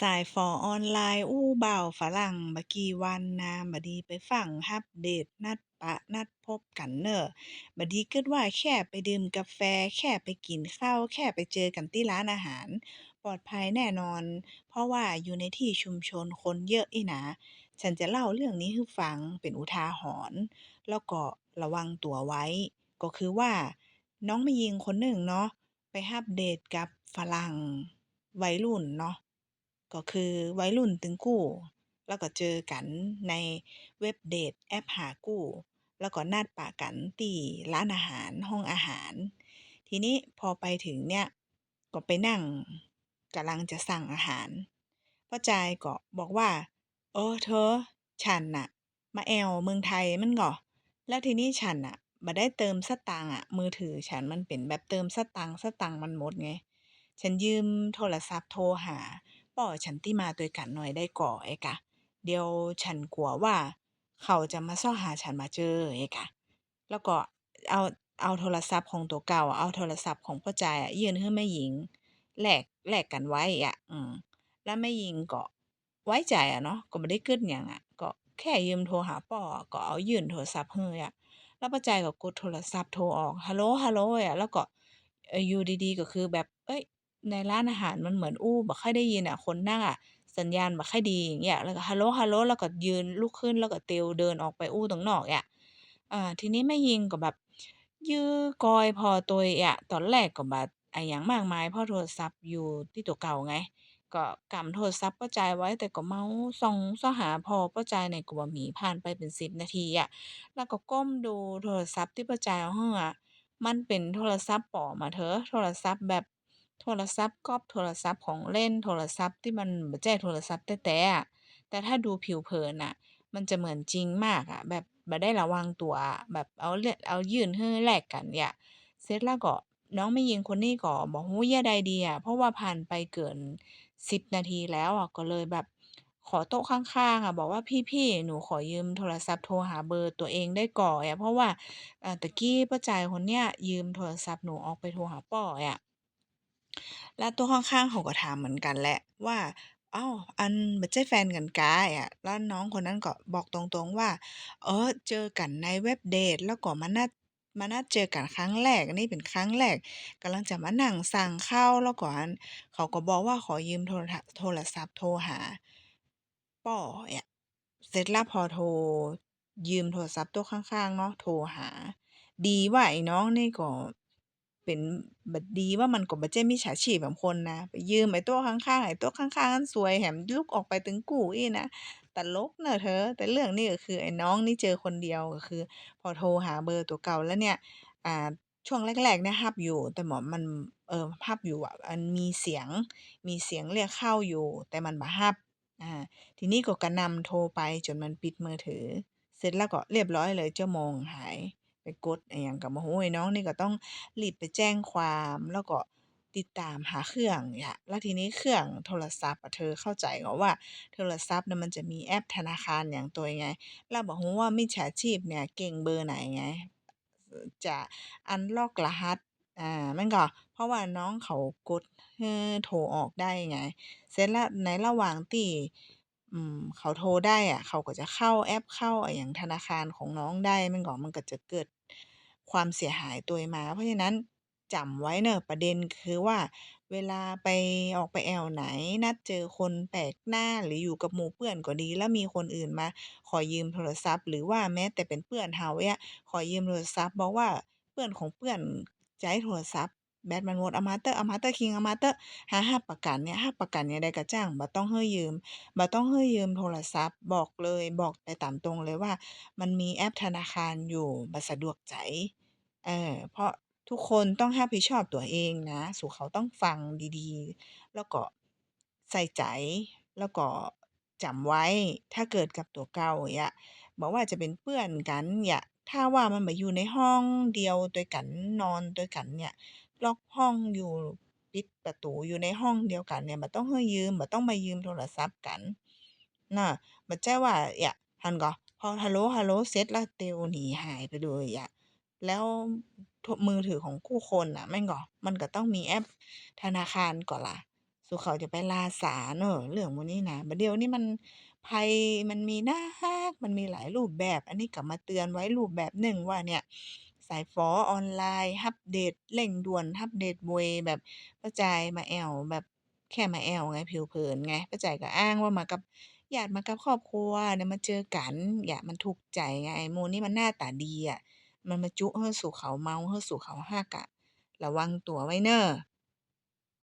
สายฝอออนไลน์ อู้ บ่าวฝรั่งบ่กี่วันนาบัดนี้ไปฟังอัปเดต นัดปะนัดพบกันเน้อ บัดนี้คิดว่าแค่ไปดื่มกาแฟ แค่ไปกินข้าว แค่ไปเจอกันที่ร้านอาหาร ปลอดภัยแน่นอน เพราะว่าอยู่ในที่ชุมชนคนเยอะอีนะฉันจะเล่าเรื่องนี้ให้ฟังเป็นอุทาหรณ์ แล้วก็ระวังตัวไว้ ก็คือว่า น้องผู้หญิงคนหนึ่งเนาะ ไปอัปเดตกับฝรั่ง วัยรุ่นเนาะ ก็คือวัยรุ่นตึงกู้ แล้วก็เจอกันในเว็บเดตแอปหาคู่แล้วก็นัดปะกันที่ร้านอาหารห้องอาหาร ทีนี้พอไปถึงเนี่ย ก็ไปนั่งกำลังจะสั่งอาหารพ่อจายก็บอกว่า เออเธอ ฉันน่ะ มาแอวเมืองไทยม่นก็แล้วทีนี้ฉันน่ะบ่ได้เติมสตางค์อะมือถือฉันมันเป็นแบบเติมสตังค์สตังค์มันหมดไง ฉันยืมโทรศัพท์โทรหา ป้อฉันที่มาด้วยกันหน่อยได้ก่อไอ้กะ เดี๋ยวฉันกลัวว่า เขาจะมาซ้อหาฉันมาเจอไอ้กะ แล้วก็เอาเอาโทรศัพท์ของตัวเก่า เอาโทรศัพท์ของพ่อใจายอะยื่นให้แม่หญิงแลกแลกกันไว้อะอือแล้วแม่หญิงก็ไว้ใจอะเนาะก็บ่ได้คิดหยังอะ ก็แค่ยืมโทรหาป้อก็เอายื่นโทรศัพท์ให้อะ แล้วพ่อจายก็กดโทรศัพท์โทรออกฮัลโหลฮัลโหลอะแล้วก็อยู่ดีๆก็คือแบบ เอ๊ย ในร้านอาหารมันเหมือนอู้บ่ค่อยได้ยินอะ คนนั่งอะสัญญาณบ่ค่อยดี อย่างเงี้ย แล้วก็ ฮัลโหลฮัลโหลแล้วก็ยืน ลุกขึ้น แล้วก็เตียวเดินออกไปอู้ตรงนอกอะอาทีนี้แม่หญิงก็แบบยื้อกอยพอตัวเอะ ตอนแรกก็บ่อะหยังมากมาย เพราะโทรศัพท์อยู่ที่ตัวเก่าไง ก็กำโทรศัพท์พ่อจายไว้ แต่ก็เมาส่องซ้อหาพ่อพ่อจายนี่ก็บ่มี ผ่านไปเป็น 10 นาทีอะ แล้วก็ก้มดูโทรศัพท์ที่พ่อจายเอาให้อะ มันเป็นโทรศัพท์ปลอมอะเธอ โทรศัพท์แบบ โทรศัพท์ก๊อบ โทรศัพท์ของเล่น โทรศัพท์ที่มันบ่ใช่โทรศัพท์แต๊ะๆอะ แต่ถ้าดูผิวเผินน่ะ มันจะเหมือนจริงมากอะ แบบบ่ได้ระวังตัวอะ แบบเอาลเอายื่นให้แลกกันเนี่ย เสร็จแล้วก็ น้องแม่หญิงคนนี้ก็บ่รู้แยใดดีอะ เพราะว่าผ่านไปเกิน 10 นาทีแล้วอะ ก็เลยแบบ ขอโต๊ะข้าง ๆ อะ บอกว่า พี่ ๆ หนูขอยืมโทรศัพท์โทรหาเบอร์ตัวเองได้ก่ออะ เพราะว่า อ่า ตะกี้พ่อจายคนเนี้ยยืมโทรศัพท์หนูออกไปโทรหาป้ออะ แล้วโต๊ะข้าง ๆ เขาก็ถามเหมือนกันแหละว่า อ้าว อันบ่ใช่แฟนกันกาอะ แล้วน้องคนนั้นก็บอกตรง ๆ ว่าเออเจอกันในเว็บเดต แล้วก็มานัด มานัดเจอกันครั้งแรก อันนี้เป็นครั้งแรก กำลังจะมานั่งสั่งข้าว แล้วก็ อัน เขาก็บอกว่า ขอยืมโทรทะ โทรศัพท์โทรหาป้ออะ เสร็จแล้วพอโทร ยืมโทรศัพท์โต๊ะข้าง ๆ เนาะ โทรหา ดีว่าไอ้น้องนี่ก็ เป็นบัดีว่ามันก็บ่ใช่มิจฉาชีพบางคนนะ ไปยืมไอ้โต๊ะข้างๆไอ้โต๊ะข้างๆนั้นซวย แถมลุกออกไปตึงกู้อีกนะ ตลกเน้อเธอ แต่เรื่องนี้ก็คือไอ้น้องนี่เจอคนเดียว ก็คือพอโทรหาเบอร์ตัวเก่าแล้วเนี่ย อ่า ช่วงแรก ๆ เนี่ยรับอยู่ แต่หมอมัน เอ่อ รับอยู่อะอันมีเสียง มีเสียงเรียกเข้าอยู่ แต่มันบ่รับ อ่า ทีนี้ก็กระหน่ำโทรไปจนมันปิดมือถือ เสร็จแล้วก็เรียบร้อยเลย ชั่วโมงหาย ไปกดอิหยังก็บ่รู้ไอ้น้องนี่ก็ต้องรีบไปแจ้งความ แล้วก็ติดตามหาเครื่องเนี่ย แล้วทีนี้เครื่องโทรศัพท์อะ เธอเข้าใจก็ว่าโทรศัพท์น่ะมันจะมีแอปธนาคารหยังตัวไง แล้วบ่รู้ว่ามิจฉาชีพเนี่ยเก่งเบอร์ไหนไง จะอันล็อกรหัส อ่าม่นก็ เพราะว่าน้องเขากดให้โทรออกได้ไง เสร็จแล้วในระหว่างที่ อืม เขาโทรได้อะ เขาก็จะเข้าแอป เข้าอะหยัง ธนาคารของน้องได้ม่นก็ มันก็จะเกิดความเสียหายตัวมา เพราะฉะนั้นจำไว้เน้อ ประเด็นคือว่า เวลาไป ออกไปแอวไหน นัดเจอคนแปลกหน้า หรืออยู่กับหมู่เพื่อนก็ดี แล้วมีคนอื่นมาขอยืมโทรศัพท์ หรือว่าแม้แต่เป็นเพื่อนเราเงี้ยขอยืมโทรศัพท์ บอกว่า เพื่อนของเพื่อนจะให้โทรศัพท์ แบตมันหมดอามาเตอะเอามาเต๊อะคิงอามาเต๊อะหารับประกันเนี่ยรับประกันจั่งใดก็จั่งบ่ต้องให้ยืมบ่ต้องให้ยืมโทรศัพท์บอกเลยบอกไปตามตรงเลยว่า มันมีแอปธนาคารอยู่บ่สะดวกใจเออเพราะทุกคนต้องรับผิดชอบตัวเองนะสู่เขาต้องฟังดีๆ แล้วก็ใส่ใจแล้วก็จำไว้ถ้าเกิดกับตัวเก่าอย่างเงี้ยบ่ว่าจะเป็นเพื่อนกันเนี่ยถ้าว่ามันบ่อยู่ในห้องเดียวด้วยกันนอนด้วยกันเนี่ย ล็อกห้องอยู่ ปิดประตูอยู่ในห้องเดียวกันเนี่ย บ่ต้องให้ยืม บ่ต้องมายืมโทรศัพท์กันนาะบ่ใช่ว่าเนี่ยหั้นก็ พอ ฮัลโหล ฮัลโหล เสร็จแล้วเตียวหนีหายไปเลยอะ แล้ว โทมือถือของผู้คนน่ะ แม่นก็มันก็ต้องมีแอปธนาคารก่อล่ะสู่เขาจะไปลาสาเนาะเรื่องหมู่นี้น่ะ บัดเดี๋ยวนี้มัน ภัยมันมีนักมันมีหลายรูปแบบ อันนี้ก็มาเตือนไว้รูปแบบหนึ่งว่าเนี่ย สายฝอออนไลน์ อัปเดตเร่งด่วน อัปเดตบวย แบบป้าจ่ายมาแอ๋วแบบแค่มาแอ๋วไง ผิวเผินไง ป้าจ่ายก็อ้างว่ามากับญาติ มากับครอบครัวเนี่ยมาเจอกันอยามันทุกข์ใจไงหมู่นี้มันหน้าตาดีอะ มันมาจุให้สู่เขาเมาให้สู่เขารักอะ ระวังตัวไว้เน้อ